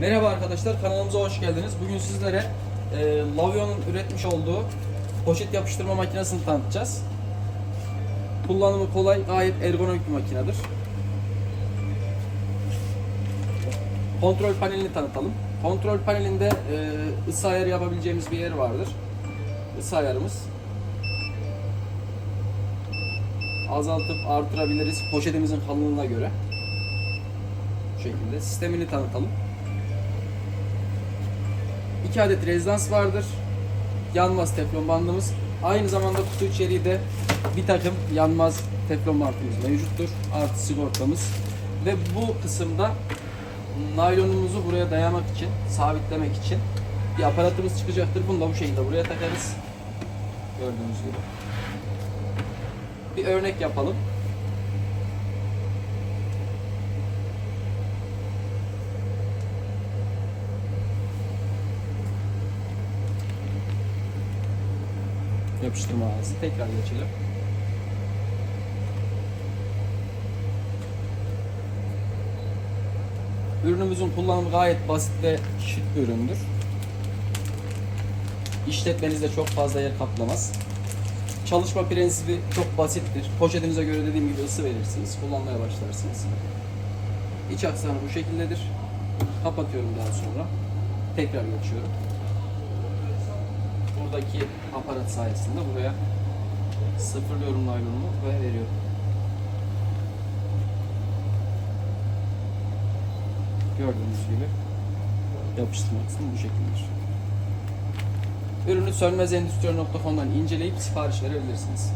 Merhaba arkadaşlar kanalımıza hoş geldiniz. Bugün sizlere e, Lavio'nun üretmiş olduğu poşet yapıştırma makinesini tanıtacağız. Kullanımı kolay, gayet ergonomik bir makinedir. Kontrol panelini tanıtalım. Kontrol panelinde e, ısı ayarı yapabileceğimiz bir yer vardır. Isı ayarımız. Azaltıp artırabiliriz poşetimizin kalınlığına göre. Bu şekilde. Sistemini tanıtalım. 2 adet rezidans vardır. Yanmaz teflon bandımız. Aynı zamanda kutu içeriği de bir takım yanmaz teflon bantımız mevcuttur. Artı sigortamız. Ve bu kısımda naylonumuzu buraya dayamak için, sabitlemek için bir aparatımız çıkacaktır. Bunu da bu şekilde buraya takarız. Gördüğünüz gibi. Bir örnek yapalım. Yapıştırma ağzı. Tekrar geçelim. Ürünümüzün kullanımı gayet basit ve şık bir üründür. İşletmenizde çok fazla yer kaplamaz. Çalışma prensibi çok basittir. Poşetinize göre dediğim gibi ısı verirsiniz. Kullanmaya başlarsınız. İç aksanı bu şekildedir. Kapatıyorum daha sonra. Tekrar geçiyorum. Buradaki aparat sayesinde buraya sıfırlıyorum naylonumu ve veriyorum. Gördüğünüz gibi yapıştırma kısmı bu şekildedir. Ürünü sönmezendüstri.com'dan inceleyip sipariş verebilirsiniz.